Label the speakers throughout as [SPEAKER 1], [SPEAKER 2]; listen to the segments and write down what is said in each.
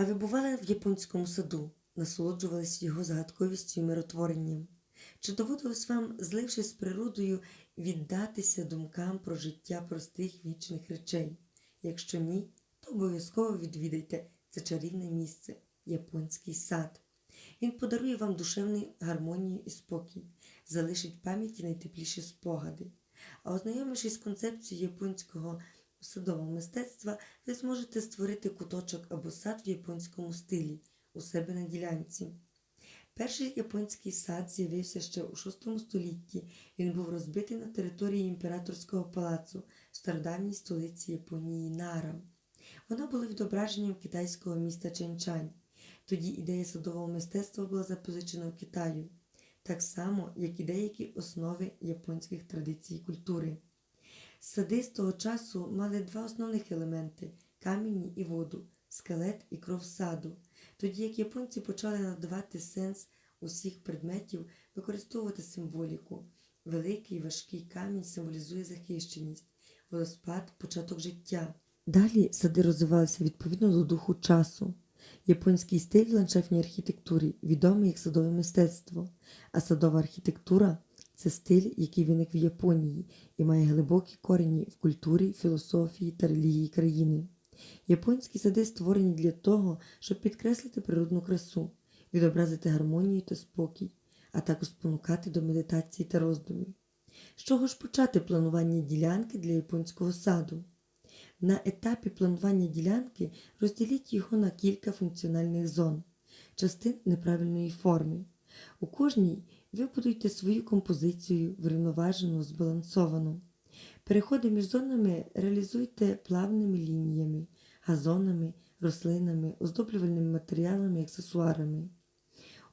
[SPEAKER 1] А ви бували в японському саду, насолоджувались його загадковістю і миротворенням? Чи доводилось вам, злившись з природою, віддатися думкам про життя простих вічних речей? Якщо ні, то обов'язково відвідайте це чарівне місце японський сад. Він подарує вам душевну гармонію і спокій, залишить в пам'яті найтепліші спогади. А ознайомившись з концепцією японського садового мистецтва, ви зможете створити куточок або сад в японському стилі у себе на ділянці. Перший японський сад з'явився ще у VI столітті. Він був розбитий на території імператорського палацу в стародавній столиці Японії Нара. Вона була відображенням китайського міста Ченчань. Тоді ідея садового мистецтва була запозичена в Китаю, так само, як і деякі основи японських традицій і культури. Сади з того часу мали два основних елементи камінь і воду, скелет і кров саду. Тоді як японці почали надавати сенс усіх предметів, використовувати символіку. Великий важкий камінь символізує захищеність, водоспад початок життя. Далі сади розвивалися відповідно до духу часу. Японський стиль в ландшафтній архітектурі відомий як садове мистецтво, а садова архітектура це стиль, який виник в Японії і має глибокі корені в культурі, філософії та релігії країни. Японські сади створені для того, щоб підкреслити природну красу, відобразити гармонію та спокій, а також спонукати до медитації та роздумів. З чого ж почати планування ділянки для японського саду? На етапі планування ділянки розділіть його на кілька функціональних зон, частин неправильної форми. У кожній вибудуйте свою композицію врівноважену, збалансовану. Переходи між зонами реалізуйте плавними лініями, газонами, рослинами, оздоблювальними матеріалами і аксесуарами.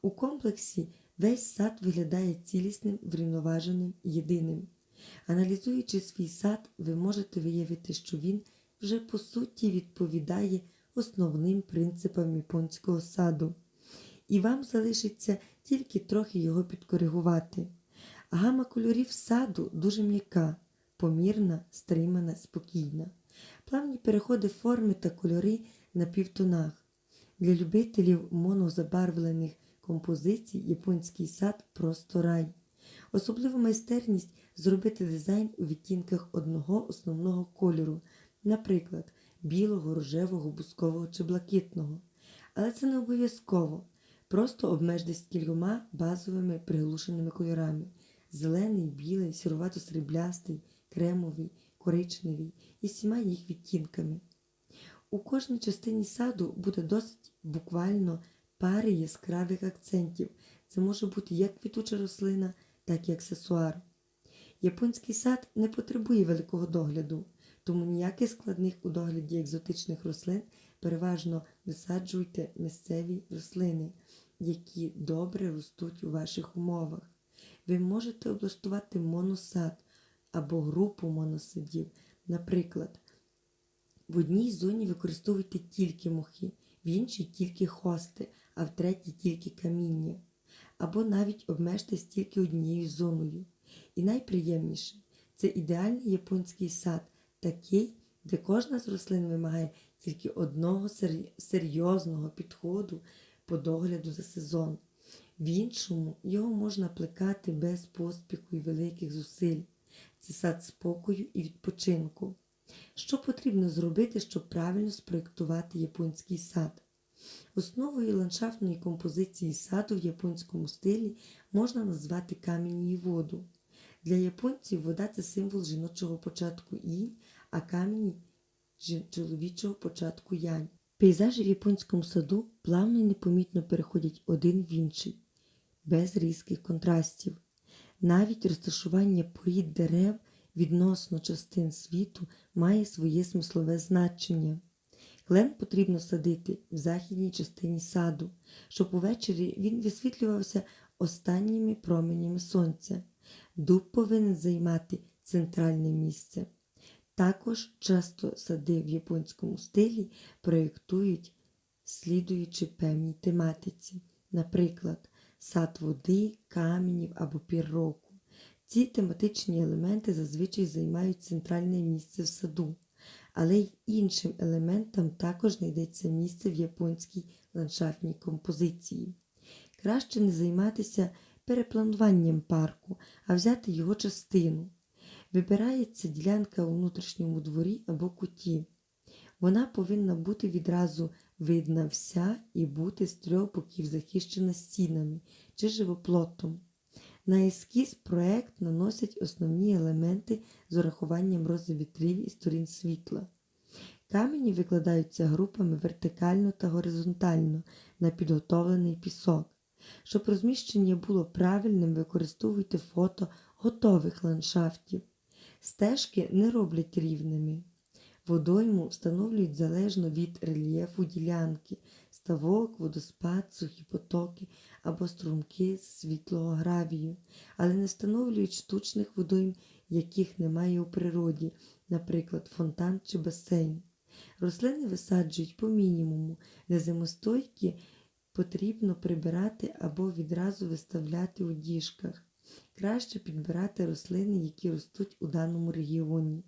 [SPEAKER 1] У комплексі весь сад виглядає цілісним, врівноваженим, єдиним. Аналізуючи свій сад, ви можете виявити, що він вже по суті відповідає основним принципам японського саду, і вам залишиться тільки трохи його підкоригувати. Гама кольорів саду дуже м'яка, помірна, стримана, спокійна. Плавні переходи форми та кольори на півтонах. Для любителів монозабарвлених композицій японський сад просто рай. Особливу майстерність зробити дизайн у відтінках одного основного кольору, наприклад, білого, рожевого, бускового чи блакитного. Але це не обов'язково. Просто обмежтесь кількома базовими приглушеними кольорами: зелений, білий, сірувато-сріблястий, кремовий, коричневий і всіма їх відтінками. У кожній частині саду буде досить буквально пари яскравих акцентів. Це може бути як квітуча рослина, так і аксесуар. Японський сад не потребує великого догляду, тому ніяких складних у догляді екзотичних рослин переважно висаджуйте місцеві рослини, які добре ростуть у ваших умовах. Ви можете облаштувати моносад або групу моносадів. Наприклад, в одній зоні використовуйте тільки мохи, в іншій тільки хости, а в третій тільки каміння. Або навіть обмежтесь тільки однією зоною. І найприємніше це ідеальний японський сад, такий, де кожна з рослин вимагає тільки одного серйозного підходу по догляду за сезон. В іншому його можна плекати без поспіху і великих зусиль. Це сад спокою і відпочинку. Що потрібно зробити, щоб правильно спроєктувати японський сад? Основою ландшафтної композиції саду в японському стилі можна назвати камінь і воду. Для японців вода це символ жіночого початку інь, а камінь чоловічого початку янь. Пейзажі в японському саду плавно і непомітно переходять один в інший, без різких контрастів. Навіть розташування порід дерев відносно частин світу має своє смислове значення. Клен потрібно садити в західній частині саду, щоб увечері він висвітлювався останніми променями сонця. Дуб повинен займати центральне місце. Також часто сади в японському стилі проєктують, слідуючи певній тематиці, наприклад, сад води, каменів або пір року. Ці тематичні елементи зазвичай займають центральне місце в саду, але й іншим елементам також знайдеться місце в японській ландшафтній композиції. Краще не займатися переплануванням парку, а взяти його частину. Вибирається ділянка у внутрішньому дворі або куті. Вона повинна бути відразу видна вся і бути з трьох боків захищена стінами чи живоплотом. На ескіз проект наносять основні елементи з урахуванням розвітрів і сторін світла. Камені викладаються групами вертикально та горизонтально на підготовлений пісок. Щоб розміщення було правильним, використовуйте фото готових ландшафтів. Стежки не роблять рівними. Водойму встановлюють залежно від рельєфу ділянки, ставок, водоспад, сухі потоки або струмки з світлого гравію, але не встановлюють штучних водойм, яких немає у природі, наприклад, фонтан чи басейн. Рослини висаджують по мінімуму, незимостойкі потрібно прибирати або відразу виставляти у діжках. Краще підбирати рослини, які ростуть у даному регіоні.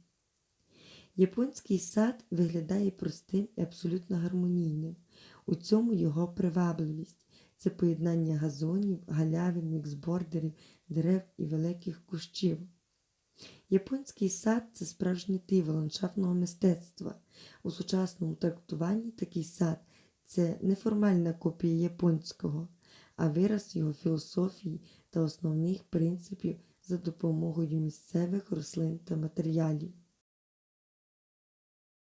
[SPEAKER 1] Японський сад виглядає простим і абсолютно гармонійним. У цьому його привабливість. Це поєднання газонів, галявин, міксбордерів, дерев і великих кущів. Японський сад це справжнє диво ландшафтного мистецтва. У сучасному трактуванні такий сад це неформальна копія японського, а вираз його філософії та основних принципів за допомогою місцевих рослин та матеріалів.